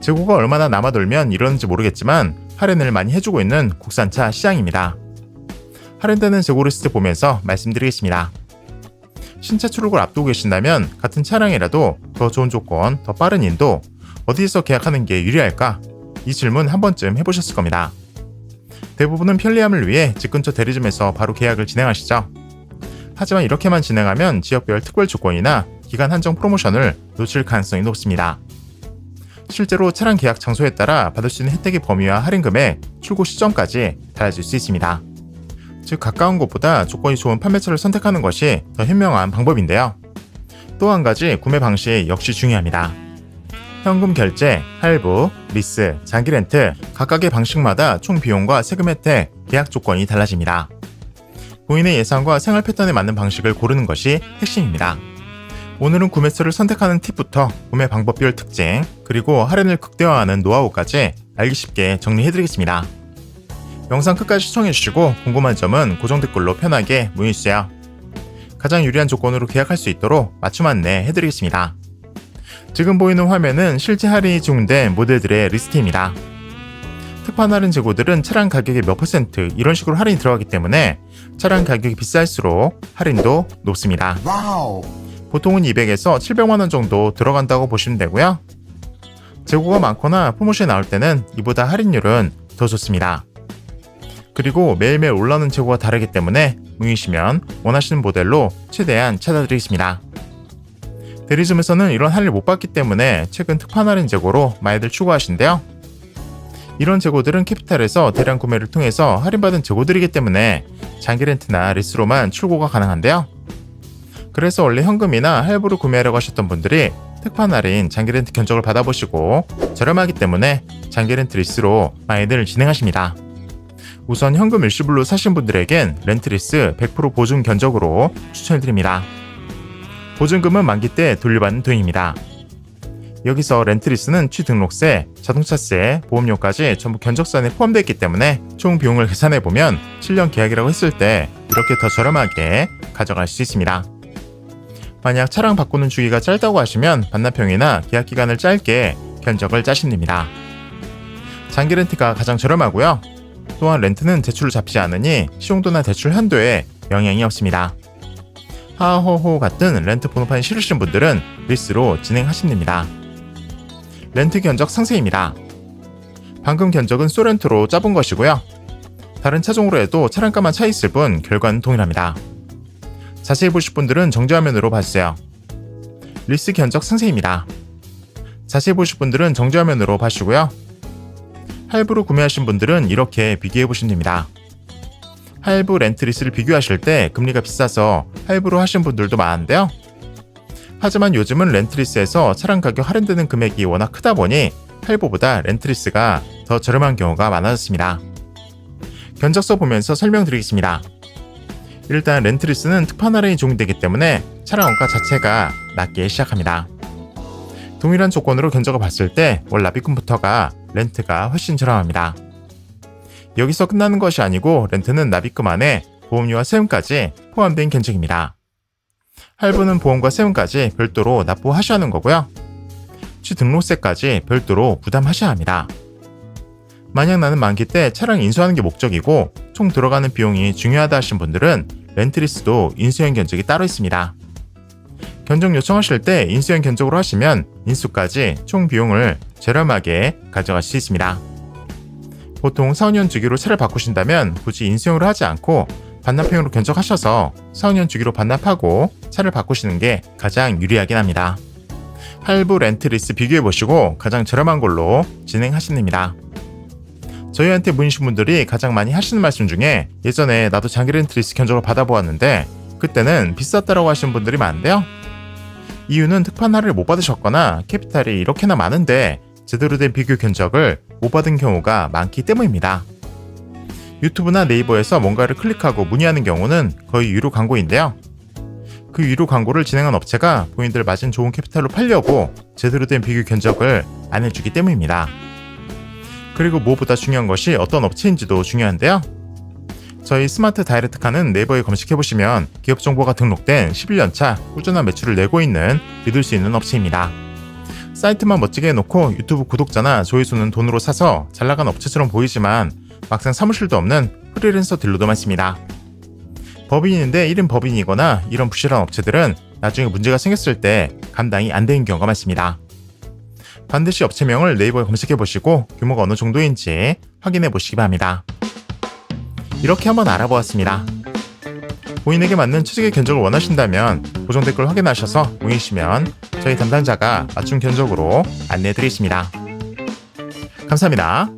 재고가 얼마나 남아돌면 이러는지 모르겠지만 할인을 많이 해주고 있는 국산차 시장입니다. 할인되는 재고 리스트 보면서 말씀드리겠습니다. 신차 출고를 앞두고 계신다면 같은 차량이라도 더 좋은 조건, 더 빠른 인도, 어디에서 계약하는 게 유리할까? 이 질문 한 번쯤 해보셨을 겁니다. 대부분은 편리함을 위해 집 근처 대리점에서 바로 계약을 진행하시죠. 하지만 이렇게만 진행하면 지역별 특별 조건이나 기간 한정 프로모션을 놓칠 가능성이 높습니다. 실제로 차량 계약 장소에 따라 받을 수 있는 혜택의 범위와 할인 금액, 출고 시점까지 달라질 수 있습니다. 즉 가까운 곳보다 조건이 좋은 판매처를 선택하는 것이 더 현명한 방법인데요. 또 한 가지 구매 방식 역시 중요합니다. 현금 결제, 할부, 리스, 장기 렌트 각각의 방식마다 총 비용과 세금 혜택, 계약 조건이 달라집니다. 본인의 예상과 생활 패턴에 맞는 방식을 고르는 것이 핵심입니다. 오늘은 구매처를 선택하는 팁부터 구매 방법별 특징, 그리고 할인을 극대화하는 노하우까지 알기 쉽게 정리해드리겠습니다. 영상 끝까지 시청해주시고 궁금한 점은 고정 댓글로 편하게 문의주세요. 가장 유리한 조건으로 계약할 수 있도록 맞춤 안내 해드리겠습니다. 지금 보이는 화면은 실제 할인이 적용된 모델들의 리스트입니다. 특판 할인 재고들은 차량 가격의 몇 퍼센트 이런 식으로 할인이 들어가기 때문에 차량 가격이 비쌀수록 할인도 높습니다. 와우. 보통은 200에서 700만 원 정도 들어간다고 보시면 되고요. 재고가 많거나 프로모션이 나올 때는 이보다 할인율은 더 좋습니다. 그리고 매일매일 올라오는 재고가 다르기 때문에 문의시면 원하시는 모델로 최대한 찾아드리겠습니다. 대리점에서는 이런 할인을 못 받기 때문에 최근 특판 할인 재고로 많이들 추구하신대요. 이런 재고들은 캐피탈에서 대량 구매를 통해서 할인받은 재고들이기 때문에 장기 렌트나 리스로만 출고가 가능한데요. 그래서 원래 현금이나 할부로 구매하려고 하셨던 분들이 특판 할인 장기 렌트 견적을 받아보시고 저렴하기 때문에 장기 렌트 리스로 많이들 진행하십니다. 우선 현금 일시불로 사신 분들에겐 렌트 리스 100% 보증 견적으로 추천해드립니다. 보증금은 만기 때 돌려받는 도입니다. 여기서 렌트리스는 취등록세, 자동차세, 보험료까지 전부 견적산에 포함되어 있기 때문에 총 비용을 계산해보면 7년 계약이라고 했을 때 이렇게 더 저렴하게 가져갈 수 있습니다. 만약 차량 바꾸는 주기가 짧다고 하시면 반납형이나 계약 기간을 짧게 견적을 짜시면 됩니다. 장기 렌트가 가장 저렴하고요. 또한 렌트는 대출을 잡지 않으니 시용도나 대출 한도에 영향이 없습니다. 하호호 같은 렌트 번호판이 싫으신 분들은 리스로 진행하시면 됩니다. 렌트 견적 상세입니다. 방금 견적은 소렌토로 짜본 것이고요. 다른 차종으로 해도 차량가만 차 있을 뿐 결과는 동일합니다. 자세히 보실 분들은 정지화면으로 봐주세요. 리스 견적 상세입니다. 자세히 보실 분들은 정지화면으로 봐주시고요. 할부로 구매하신 분들은 이렇게 비교해 보시면 됩니다. 할부 렌트 리스를 비교하실 때 금리가 비싸서 할부로 하신 분들도 많은데요. 하지만 요즘은 렌트리스에서 차량 가격 할인되는 금액이 워낙 크다 보니 할부보다 렌트리스가 더 저렴한 경우가 많아졌습니다. 견적서 보면서 설명드리겠습니다. 일단 렌트리스는 특판 할인이 적용되기 때문에 차량 원가 자체가 낮게 시작합니다. 동일한 조건으로 견적을 봤을 때 월 납입금부터가 렌트가 훨씬 저렴합니다. 여기서 끝나는 것이 아니고 렌트는 납입금 안에 보험료와 세금까지 포함된 견적입니다. 할부는 보험과 세금까지 별도로 납부하셔야 하는 거고요. 취등록세까지 별도로 부담하셔야 합니다. 만약 나는 만기 때 차량 인수하는 게 목적이고 총 들어가는 비용이 중요하다 하신 분들은 렌트리스도 인수형 견적이 따로 있습니다. 견적 요청하실 때 인수형 견적으로 하시면 인수까지 총 비용을 저렴하게 가져갈 수 있습니다. 보통 4, 5년 주기로 차를 바꾸신다면 굳이 인수형으로 하지 않고 반납형으로 견적하셔서 4, 5년 주기로 반납하고 차를 바꾸시는 게 가장 유리하긴 합니다. 할부 렌트 리스 비교해 보시고 가장 저렴한 걸로 진행하시면 됩니다. 저희한테 문의신 분들이 가장 많이 하시는 말씀 중에 예전에 나도 장기 렌트 리스 견적을 받아보았는데 그때는 비쌌다라고 하시는 분들이 많은데요. 이유는 특판 할인을 못 받으셨거나 캐피탈이 이렇게나 많은데 제대로 된 비교 견적을 못 받은 경우가 많기 때문입니다. 유튜브나 네이버에서 뭔가를 클릭하고 문의하는 경우는 거의 유료 광고인데요. 그 유료 광고를 진행한 업체가 본인들 맞은 좋은 캐피탈로 팔려고 제대로 된 비교 견적을 안 해주기 때문입니다. 그리고 무엇보다 중요한 것이 어떤 업체인지도 중요한데요. 저희 스마트 다이렉트 카는 네이버에 검색해보시면 기업 정보가 등록된 11년차 꾸준한 매출을 내고 있는 믿을 수 있는 업체입니다. 사이트만 멋지게 해놓고 유튜브 구독자나 조회수는 돈으로 사서 잘 나간 업체처럼 보이지만 막상 사무실도 없는 프리랜서들로도 많습니다. 법인인데 1인 법인이거나 이런 부실한 업체들은 나중에 문제가 생겼을 때 감당이 안 되는 경우가 많습니다. 반드시 업체명을 네이버에 검색해 보시고 규모가 어느 정도인지 확인해 보시기 바랍니다. 이렇게 한번 알아보았습니다. 본인에게 맞는 취직의 견적을 원하신다면 고정 댓글 확인하셔서 모이시면 저희 담당자가 맞춤 견적으로 안내해 드리겠습니다. 감사합니다.